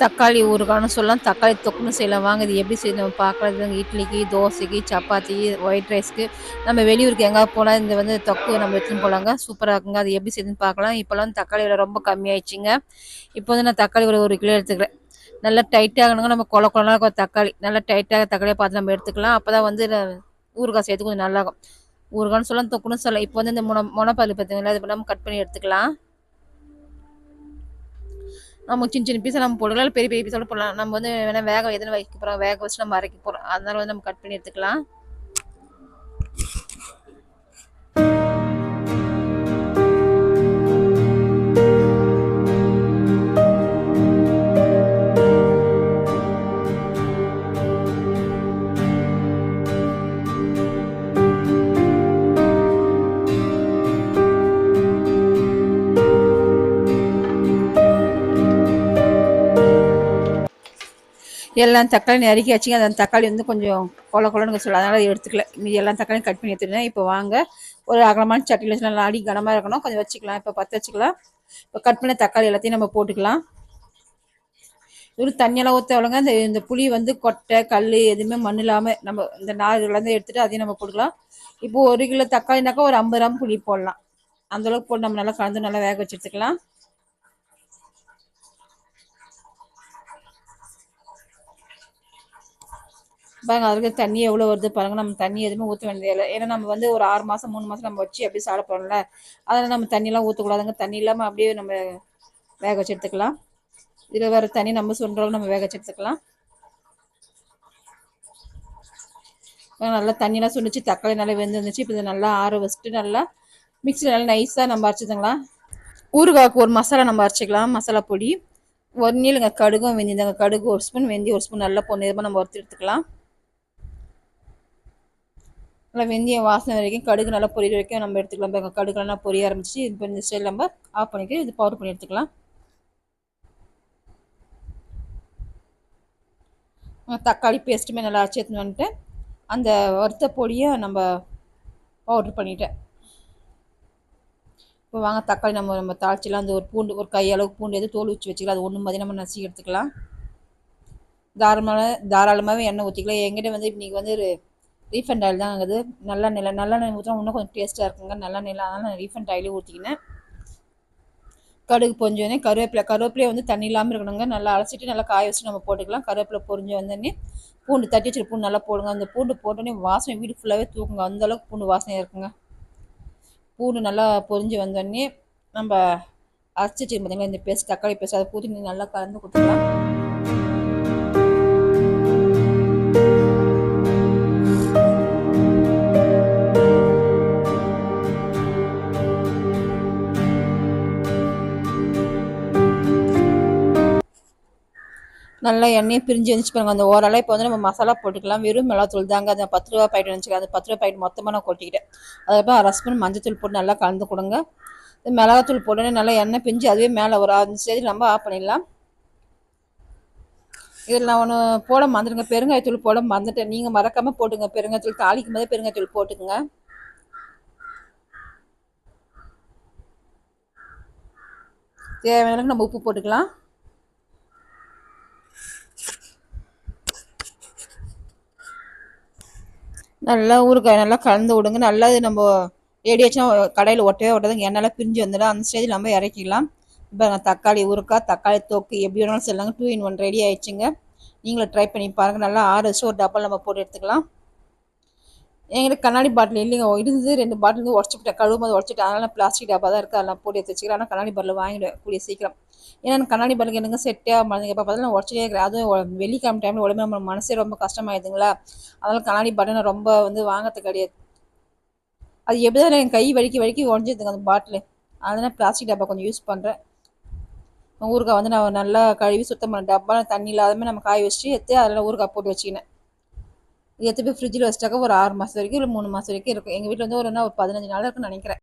தக்காளி ஊறுகாய்னு சொல்லலாம். தக்காளி தொக்குன்னு செய்யலாம். வாங்க இது எப்படி செய்யணும்? நம்ம பார்க்கலாம் இட்லிக்கு தோசைக்கு சப்பாத்தி ஒயிட் ரைஸ்க்கு நம்ம வெளியூருக்கு எங்கே போனால் இந்த வந்து தொக்கு நம்ம எடுத்துன்னு போகலாங்க சூப்பராக இருக்குங்க. அது எப்படி செய்யுதுன்னு பார்க்கலாம் இப்போலாம் தக்காளி விலை ரொம்ப கம்மியாயிடுச்சுங்க. இப்போ வந்து நான் தக்காளி ஒரு ஒரு கிலோ எடுத்துக்கிறேன். நல்லா டைட்டாகணுங்க நம்ம கொல கொலனா தக்காளி. நல்லா டைட்டாக தக்காளியை பார்த்து நம்ம எடுத்துக்கலாம். அப்போ தான் வந்து ஊறுகாய் செய்யறது கொஞ்சம் நல்லாகும். ஊறுகான்னு சொல்லலாம் தொக்குன்னு சொல்லலாம். இப்போ வந்து இந்த முன முனைப்பல் பார்த்தீங்களா? அது நம்ம கட் பண்ணி எடுத்துக்கலாம். நம்ம சின்ன சின்ன பீஸாக நம்ம போடலாம். பெரிய பெரிய பீஸோட போடலாம். நம்ம வந்து வேணால் வேக எதுன்னு வைக்க போகிறோம் வேக வச்சு நம்ம அரைக்க போகிறோம் அதனால வந்து நம்ம கட் பண்ணி எடுத்துக்கலாம். எல்லாம் தக்காளி நறுக்கி வச்சுங்க. அந்த தக்காளி வந்து கொஞ்சம் கொல கொலன்னு சொல்ல அதனால் எடுத்துக்கல. மீதி எல்லாம் தக்காளியும் கட் பண்ணி எடுத்துக்கிட்டேன் இப்போ வாங்க. ஒரு அகலமான சட்டியில் வச்சு நல்லா அடி கனமாக இருக்கணும். கொஞ்சம் வச்சுக்கலாம். இப்போ பற்ற வச்சுக்கலாம். இப்போ கட் பண்ண தக்காளி எல்லாத்தையும் நம்ம போட்டுக்கலாம். ஒரு தண்ணியெல்லாம் ஊற்றவளங்க இந்த இந்த புளி வந்து கொட்டை கல் எதுவுமே மண் இல்லாமல் நம்ம இந்த நார்கள்லேருந்து எடுத்துகிட்டு அதையும் நம்ம போட்டுக்கலாம். இப்போ ஒரு கிலோ தக்காளினாக்கா ஒரு ஐம்பது கிராம் புளி போடலாம். அந்தளவுக்கு போட்டு நம்ம நல்லா கலந்து நல்லா வேக வச்சு எடுத்துக்கலாம். பாருங்க அதுக்கு தண்ணி எவ்வளோ வருது பாருங்கள் நம்ம தண்ணி எதுவுமே ஊற்ற வேண்டியதில்லை ஏன்னா நம்ம வந்து ஒரு ஆறு மாதம் மூணு மாதம் நம்ம வச்சு அப்படியே சாப்பிட போகிறோம்ல அதனால் நம்ம தண்ணியெலாம் ஊற்றக்கூடாதுங்க தண்ணி இல்லாமல் அப்படியே நம்ம வேக வச்சு எடுத்துக்கலாம். இதில் வேறு தண்ணி நம்ம சொல்கிறோம் நம்ம வேக வச்சு எடுத்துக்கலாம். நல்லா தண்ணியெலாம் சுண்டிச்சு தக்காளி நல்லா வெந்து வந்துச்சு இப்போ இதை நல்லா ஆற வச்சுட்டு நல்லா மிக்சியில் நல்லா நைஸாக நம்ம அரைச்சிதுங்களா ஊறுகாய்க்கு ஒரு மசாலா நம்ம அரைச்சிக்கலாம். மசாலா பொடி. ஒரு நீளுங்க கடுகும் வெந்திருந்தாங்க கடுகு ஒரு ஸ்பூன் வெந்தி ஒரு ஸ்பூன் நல்லா பொண்ணு நம்ம வறுத்து எடுத்துக்கலாம். நல்லா வெந்தயம் வாசனை வரைக்கும் கடுகு நல்லா பொரிய வரைக்கும் நம்ம எடுத்துக்கலாம். இப்போ கடுகு நல்லா பொரிய ஆரம்பிச்சு இப்போ இந்த ஸ்டைல் நம்ம ஆஃப் பண்ணிக்க இது பவுடர் பண்ணி எடுத்துக்கலாம். தக்காளி பேஸ்ட்டுமே நல்லா அரைச்சி எடுத்துன்னு வந்துட்டு அந்த வறுத்த பொடியை நம்ம பவுட்ரு பண்ணிட்டேன். இப்போ வாங்க தக்காளி நம்ம நம்ம தாளிச்சிலாம் அந்த ஒரு பூண்டு ஒரு கையளவுக்கு பூண்டு எது தோல் ஊற்றி வச்சுக்கலாம். அது ஒன்று மாதிரி நம்ம நசிக்க எடுத்துக்கலாம். தாராளமாக தாராளமாகவே எண்ணெய் ஊற்றிக்கலாம் எங்கிட்ட வந்து இன்றைக்கி வந்து ரீஃபண்ட் ஆயில் தான் ஆகுது. நல்ல நிலை நல்லெண்ணெய் ஊற்றினா இன்னும் கொஞ்சம் டேஸ்ட்டாக இருக்குங்க. நல்ல நிலை அதனால் நான் ரீஃபண்ட் ஆயிலே ஊற்றிக்கினேன் கடுகு பொஞ்சோடனே கருவேப்பிலை கருவேப்பிலையை வந்து தண்ணி இல்லாமல் இருக்கணுங்க. நல்லா அலசிட்டு நல்லா காய வச்சு நம்ம போட்டுக்கலாம். கருவேப்பிலை பொறிஞ்சு வந்தோடனே பூண்டு தட்டி வச்சுட்டு பூண்டு நல்லா போடுங்க. அந்த பூண்டு போட்டோடனே வாசனை வீடு ஃபுல்லாகவே தூக்குங்க. அந்தளவுக்கு பூண்டு வாசனையாக இருக்குங்க. பூண்டு நல்லா பொறிஞ்சு வந்தோடனே நம்ம அரைச்சி வச்சுருக்கோம் பார்த்தீங்களா இந்த பேஸ்ட் தக்காளி பேஸ்ட் அதை பூத்தி நல்லா கலந்து கொடுத்துக்கலாம். நல்லா எண்ணெய் பிரிஞ்சு வந்துச்சு பாருங்க. அந்த ஓரளவு இப்போ வந்து நம்ம மசாலா போட்டுக்கலாம். வெறும் மிளகாத்தூள் தாங்க. அது பத்து ரூபா பாக்கெட் வந்துச்சு அந்த பத்து ரூபா பாக்கெட் மொத்தமாக நான் கொட்டிக்கிட்டேன். அதுக்கப்புறம் அரை ஸ்பூன் மஞ்சத்தூள் போட்டு நல்லா கலந்து கொடுங்க. மிளகாத்தூள் போட்டோன்னே நல்லா எண்ணெய் பிஞ்சு அதுவே மேலே ஒரு அஞ்சு ஸ்டேஜில் நம்ம ஆஃப் பண்ணிடலாம். இதில் நான் ஒன்று போட மறந்துடுங்க. பெருங்காயத்தூள் போட மறந்துட்டேன். நீங்கள் மறக்காமல் போட்டுங்க. பெருங்காயத்தூள் தாளிக்கும் போதே பெருங்காயத்தூள் போட்டுக்குங்க. தேவையான நம்ம உப்பு போட்டுக்கலாம். நல்லா ஊறுகாய் நல்லா கலந்து விடுங்க. நல்லா நம்ம ஏடியாச்சும் கடையில் ஒட்டவே ஒட்டதுங்க. என்னால் பிரிஞ்சு வந்துடும். அந்த ஸ்டேஜில் நம்ம இறக்கிக்கலாம் இப்போ தக்காளி ஊறுக்காய் தக்காளி தொக்கு எப்படி வேணாலும் சொல்லலாங்க டூ இன் ஒன் ரெடி ஆயிடுச்சுங்க. நீங்களும் ட்ரை பண்ணி பாருங்கள் நல்லா ஆறு ஸ்டோர் ஒரு டப்பால் நம்ம போட்டு எடுத்துக்கலாம். எங்களுக்கு கண்ணாடி பாட்டில் இல்லைங்க. இருந்தது ரெண்டு பாட்டில் இருந்து உடச்சிக்கிட்டேன் கழுவு போது உடச்சிட்டேன். அதனால் பிளாஸ்டிக் டப்பா தான் இருக்குது அதெல்லாம் போட்டு எடுத்து வச்சுக்கிறேன் ஆனால் கண்ணாடி பாட்டில் வாங்கிடுவேன் கூடிய சீக்கிரம். ஏன்னா கண்ணாடி பாட்டில் எனக்கு செட்டே ஆகும் எப்போ பார்த்தாலும் நான் உடச்சிட்டே இருக்கிறேன். அதுவும் வெள்ளிக்கிழமை டைமில் உடம்பு நம்ம மனசே ரொம்ப கஷ்டமாயிடுதுங்களா? அதனால் கண்ணாடி பாட்டில் நான் ரொம்ப வந்து வாங்கிறது கிடையாது. அது எப்படி தான் என் கை வலிக்கி வலிக்கி உடஞ்சிதுங்க அந்த பாட்டில். அதனால் பிளாஸ்டிக் டப்பா கொஞ்சம் யூஸ் பண்ணுறேன் ஊறுகாய் வந்து நான் நல்லா கழுவி சுத்தம் பண்ண டப்பா தண்ணி இல்லாதமே நம்ம காய வச்சு எடுத்து அதில் ஊறுகாய் போட்டு வச்சுக்கினேன். எடுத்து போய் ஃப்ரிட்ஜில் வச்சிட்டாக்க ஒரு ஆறு மாதம் வரைக்கும் இல்லை மூணு மாதம் வரைக்கும் இருக்கும். எங்கள் வீட்டில் வந்து ஒரு ஒரு பதினஞ்சு நாள் இருக்குன்னு நினைக்கிறேன்.